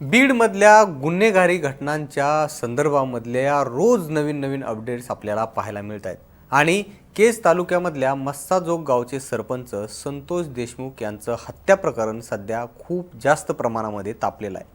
बीडमधल्या गुन्हेगारी घटनांच्या संदर्भामधल्या रोज नवीन नवीन अपडेट्स आपल्याला पाहायला मिळत आहेत आणि केस तालुक्यामधल्या मस्साजोग गावचे सरपंच संतोष देशमुख यांचं हत्या प्रकरण सध्या खूप जास्त प्रमाणामध्ये तापलेलं आहे.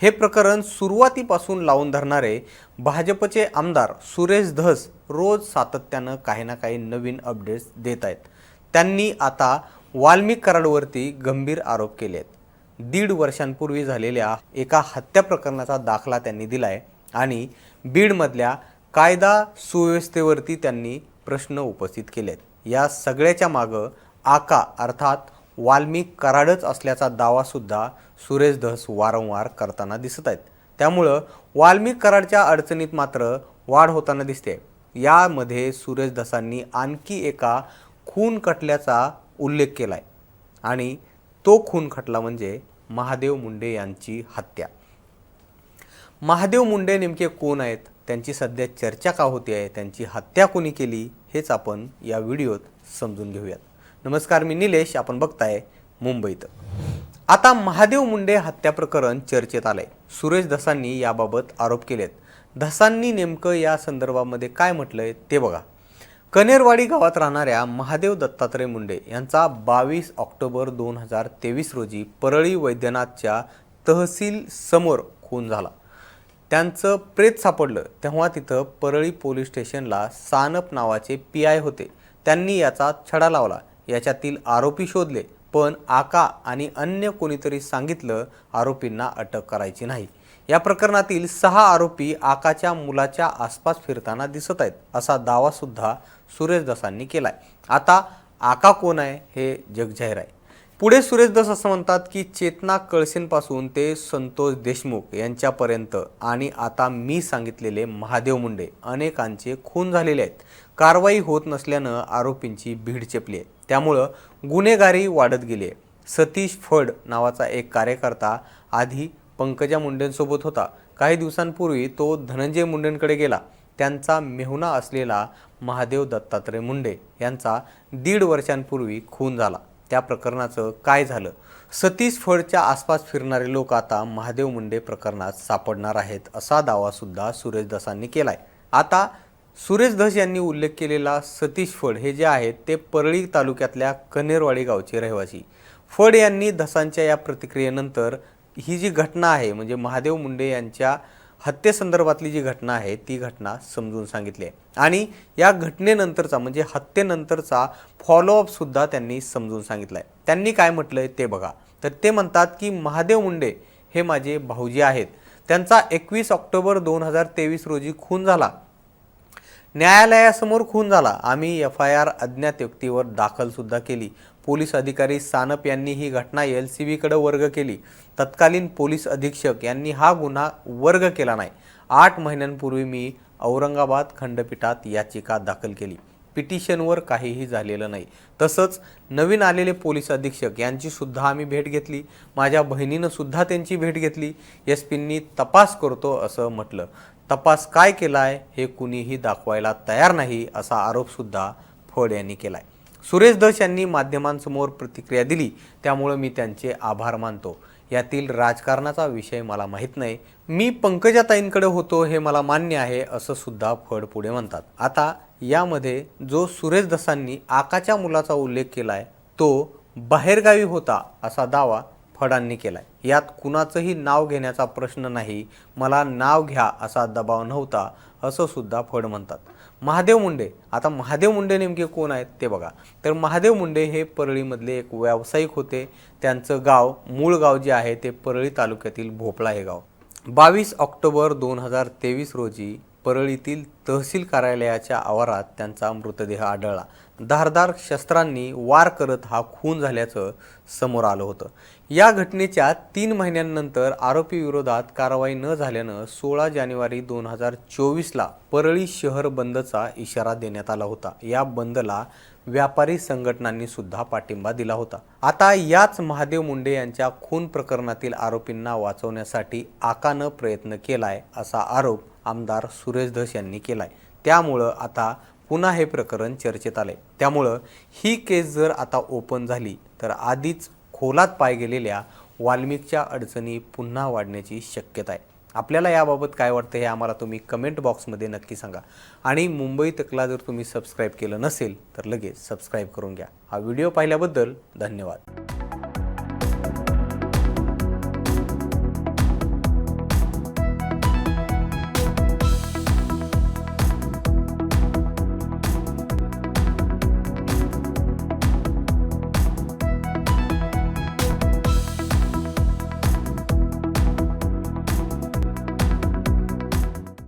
हे प्रकरण सुरुवातीपासून लावून धरणारे भाजपचे आमदार सुरेश धस रोज सातत्यानं काही ना काही नवीन अपडेट्स देत आहेत त्यांनी आता वाल्मिक कराडवरती गंभीर आरोप केले आहेत दीड वर्षांपूर्वी झालेल्या एका हत्या प्रकरणाचा दाखला त्यांनी दिला आहे आणि बीडमधल्या कायदा सुव्यवस्थेवरती त्यांनी प्रश्न उपस्थित केले आहेत या सगळ्याच्या मागं आका अर्थात वाल्मिक कराडच असल्याचा दावासुद्धा सुरेश धस वारंवार करताना दिसत आहेत. त्यामुळं वाल्मिक कराडच्या अडचणीत मात्र वाढ होताना दिसते यामध्ये सुरेश धसांनी आणखी एका खून खटल्याचा उल्लेख केला आहे आणि तो खून खटला म्हणजे महादेव मुंडे यांची हत्या. महादेव मुंडे नेमके कोण आहेत? त्यांची सध्या चर्चा का होती आहे? त्यांची हत्या कोणी केली? हेच आपण या व्हिडिओत समजून घेऊयात. नमस्कार मी निलेश. आपण बघताय मुंबईत आता महादेव मुंडे हत्या प्रकरण चर्चेत आलंय. सुरेश धसांनी याबाबत आरोप केलेत. धसांनी नेमकं या संदर्भामध्ये काय म्हटलंय ते बघा. कनेरवाडी गावात राहणाऱ्या महादेव दत्तात्रय मुंडे यांचा बावीस ऑक्टोबर दोन हजार तेवीस रोजी परळी वैद्यनाथच्या तहसील समोर खून झाला. त्यांचं प्रेत सापडलं तेव्हा तिथं परळी पोलीस स्टेशनला सानप नावाचे पी आय होते. त्यांनी याचा छडा लावला. याच्यातील आरोपी शोधले. पण आका आणि अन्य कोणीतरी सांगितलं आरोपींना अटक करायची नाही. या प्रकरणातील सहा आरोपी आकाच्या मुलाच्या आसपास फिरताना दिसत आहेत असा दावासुद्धा सुरेशदासांनी सुरेश दसांनी आता आका कोण आहे हे जगजाहीर आहे. पुढे सुरेश दस असं म्हणतात की चेतना कळसेंपासून ते संतोष देशमुख यांच्यापर्यंत आणि आता मी सांगितलेले महादेव मुंडे अनेकांचे खून झालेले आहेत. कारवाई होत नसल्यानं आरोपींची भीड चेपली आहे. त्यामुळं गुन्हेगारी वाढत गेली आहे. सतीश फड नावाचा एक कार्यकर्ता आधी पंकजा मुंडेंसोबत होता. काही दिवसांपूर्वी तो धनंजय मुंडेंकडे गेला. त्यांचा मेहुणा असलेला महादेव दत्तात्रय मुंडे यांचा दीड वर्षांपूर्वी खून झाला. त्या प्रकरणाचं काय झालं? सतीश फडच्या आसपास फिरणारे लोक आता महादेव मुंडे प्रकरणात सापडणार आहेत असा दावासुद्धा सुरेश दसांनी आहे आता सुरेश धस यांनी उल्लेख केलेला सतीश फड हे जे आहेत ते परळी तालुक्यातल्या कनेरवाडी गावचे रहिवासी. फड यांनी धसांच्या या प्रतिक्रियेनंतर ही जी घटना आहे म्हणजे महादेव मुंडे यांच्या हत्येसंदर्भातली जी घटना आहे ती घटना समजून सांगितली आहे. आणि या घटनेनंतरचा म्हणजे हत्येनंतरचा फॉलोअपसुद्धा त्यांनी समजून सांगितला आहे त्यांनी काय म्हटलं आहे ते बघा. तर ते म्हणतात की महादेव मुंडे हे माझे भाऊजी आहेत. त्यांचा एकवीस ऑक्टोबर दोन हजार तेवीस रोजी खून झाला. न्यायालयासमोर खून झाला. आम्ही एफ आय आर अज्ञात व्यक्तीवर दाखलसुद्धा केली. पोलीस अधिकारी सानप यांनी ही घटना एल सी बीकडे वर्ग केली. तत्कालीन पोलीस अधीक्षक यांनी हा गुन्हा वर्ग केला नाही. आठ महिन्यांपूर्वी मी औरंगाबाद खंडपीठात याचिका दाखल केली. पिटिशनवर काहीही झालेलं नाही. तसंच नवीन आलेले पोलीस अधीक्षक यांची सुद्धा आम्ही भेट घेतली. माझ्या बहिणीनं सुद्धा त्यांची भेट घेतली. एस पींनी तपास करतो असं म्हटलं. तपास काय केला आहे हे कुणीही दाखवायला तयार नाही असा आरोपसुद्धा फड यांनी केलाय. सुरेश दश यांनी माध्यमांसमोर प्रतिक्रिया दिली. त्यामुळं मी त्यांचे आभार मानतो. यातील राजकारणाचा विषय मला माहीत नाही. मी पंकजाताईंकडे होतो हे मला मान्य आहे असं सुद्धा फड पुढे म्हणतात. आता यामध्ये जो सुरेश दसांनी आकाच्या मुलाचा उल्लेख केला आहे तो बाहेरगावी होता असा दावा फडांनी केला आहे यात कुणाचंही नाव घेण्याचा प्रश्न नाही मला नाव घ्या असा दबाव नव्हता असं सुद्धा फड म्हणतात. महादेव मुंडे आता महादेव मुंडे नेमके कोण आहेत ते बघा. तर महादेव मुंडे हे परळीमधले एक व्यावसायिक होते. त्यांचं गाव मूळ गाव जे आहे ते परळी तालुक्यातील भोपळा हे गाव. बावीस ऑक्टोबर दोन हजार तेवीस रोजी परळीतील तहसील कार्यालयाच्या आवारात त्यांचा मृतदेह आढळला. धारदार शस्त्रांनी वार करत हा खून झाल्याचं समोर आलं होतं. या घटनेच्या तीन महिन्यांनंतर आरोपी विरोधात कारवाई न झाल्यानं सोळा जानेवारी दोन हजार चोवीसला परळी शहर बंदचा इशारा देण्यात आला होता. या बंदला व्यापारी संघटनांनी सुद्धा पाठिंबा दिला होता. आता याच महादेव मुंडे यांच्या खून प्रकरणातील आरोपींना वाचवण्यासाठी आकानं प्रयत्न केलाय असा आरोप आमदार सुरेश धस यांनी केला. केला आहे त्यामुळं आता पुन्हा हे प्रकरण चर्चेत आलं आहे त्यामुळं ही केस जर आता ओपन झाली तर आधीच खोलात पाय गेलेल्या वाल्मिकच्या अडचणी पुन्हा वाढण्याची शक्यता आहे. आपल्याला याबाबत काय वाटतं हे आम्हाला तुम्ही कमेंट बॉक्समध्ये नक्की सांगा. आणि मुंबई तकला जर तुम्ही सबस्क्राईब केलं नसेल तर लगेच सबस्क्राईब करून घ्या. हा व्हिडिओ पाहिल्याबद्दल धन्यवाद.